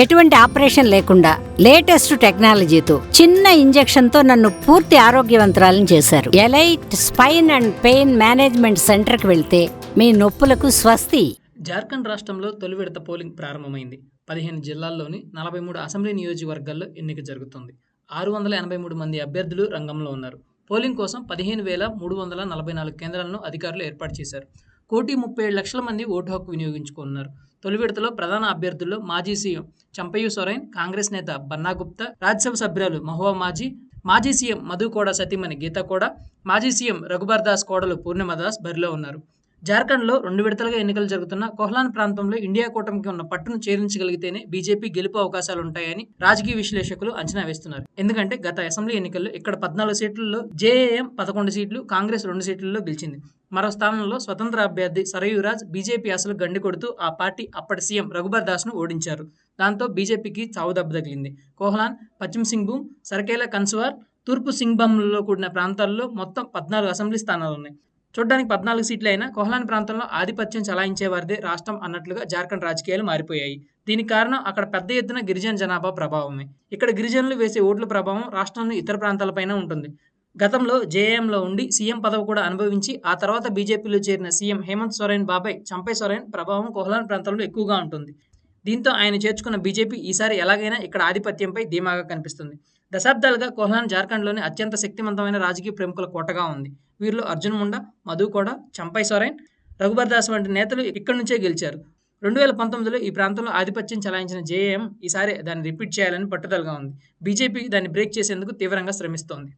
ఎటువంటి ఆపరేషన్ లేకుండా లేటెస్ట్ టెక్నాలజీతో చిన్న ఇంజెక్షన్తో నన్ను పూర్తి ఆరోగ్యవంతురాలను చేశారు. Elite spine and pain management సెంటర్కి వెళ్తే మీ నొప్పులకు స్వస్తి. జార్ఖండ్ రాష్ట్రంలో తొలి విడత పోలింగ్ ప్రారంభమైంది. పదిహేను జిల్లాల్లోని నలభై మూడు అసెంబ్లీ నియోజకవర్గాల్లో ఎన్నిక జరుగుతుంది. ఆరు వందల ఎనభై మూడు మంది అభ్యర్థులు రంగంలో ఉన్నారు. పోలింగ్ కోసం పదిహేను వేల మూడు వందల నలభై నాలుగు కేంద్రాలను అధికారులు ఏర్పాటు చేశారు. కోటి ముప్పై ఏడు లక్షల మంది ఓటు హక్కు వినియోగించుకున్నారు తొలి విడతలో ప్రధాన అభ్యర్థుల్లో మాజీ సీఎం చంపయ్య సొరైన్ కాంగ్రెస్ నేత బన్నా గుప్తా రాజ్యసభ సభ్యురాలు మహువా మాజీ మాజీ సీఎం మధు కోడ సతీమణి గీత కూడా మాజీ సీఎం రఘుబర్ దాస్ కోడలు పూర్ణిమదాస్ బరిలో ఉన్నారు. జార్ఖండ్లో రెండు విడతలుగా ఎన్నికలు జరుగుతున్న కోహ్లాన్ ప్రాంతంలో ఇండియా కూటమికి ఉన్న పట్టును ఛేదించగలిగితేనే బీజేపీ గెలుపు అవకాశాలు ఉంటాయని రాజకీయ విశ్లేషకులు అంచనా వేస్తున్నారు. ఎందుకంటే గత అసెంబ్లీ ఎన్నికల్లో ఇక్కడ పద్నాలుగు సీట్లలో జేఏఎం పదకొండు సీట్లు కాంగ్రెస్ రెండు సీట్లలో గెలిచింది. మరో స్థానంలో స్వతంత్ర అభ్యర్థి సరయురాజ్ బీజేపీ అసలు గండి కొడుతూ ఆ పార్టీ అప్పటి సీఎం రఘుబర్ దాస్ను ఓడించారు. దాంతో బీజేపీకి చావు దెబ్బ తగిలింది. కోహ్లాన్ పశ్చిమ సింగ్భూమ్ సరకేల కన్స్వార్ తూర్పు సింగ్భంలో కూడిన ప్రాంతాల్లో మొత్తం పద్నాలుగు అసెంబ్లీ స్థానాలు ఉన్నాయి చూడడానికి పద్నాలుగు సీట్లు అయినా కోహ్లాన్ ప్రాంతంలో ఆధిపత్యం చలాయించేవారిదే రాష్ట్రం అన్నట్లుగా జార్ఖండ్ రాజకీయాలు మారిపోయాయి. దీనికి కారణం అక్కడ పెద్ద ఎత్తున గిరిజన జనాభా ప్రభావమే. ఇక్కడ గిరిజనులు వేసే ఓట్ల ప్రభావం రాష్ట్రంలో ఇతర ప్రాంతాలపైన ఉంటుంది. గతంలో జేఏఎంలో ఉండి సీఎం పదవి కూడా అనుభవించి ఆ తర్వాత బీజేపీలో చేరిన సీఎం హేమంత్ సోరెన్ బాబాయ్ చంపై సోరెన్ ప్రభావం కోహ్లాన్ ప్రాంతంలో ఎక్కువగా ఉంటుంది. దీంతో ఆయన చేర్చుకున్న బీజేపీ ఈసారి ఎలాగైనా ఇక్కడ ఆధిపత్యంపై ధీమాగా కనిపిస్తుంది. దశాబ్దాలుగా కోహ్లాన్ జార్ఖండ్లోని అత్యంత శక్తివంతమైన రాజకీయ ప్రముఖుల కోటగా ఉంది. వీరిలో అర్జున్ ముండా మధు కోడ చంపై సొరైన్ రఘుబర్ దాస్ వంటి నేతలు ఇక్కడి నుంచే గెలిచారు. రెండు వేల పంతొమ్మిదిలో ఈ ప్రాంతంలో ఆధిపత్యం చలాయించిన జేఏఎం ఈసారి దాన్ని రిపీట్ చేయాలని పట్టుదలగా ఉంది. బీజేపీ దాన్ని బ్రేక్ చేసేందుకు తీవ్రంగా శ్రమిస్తోంది.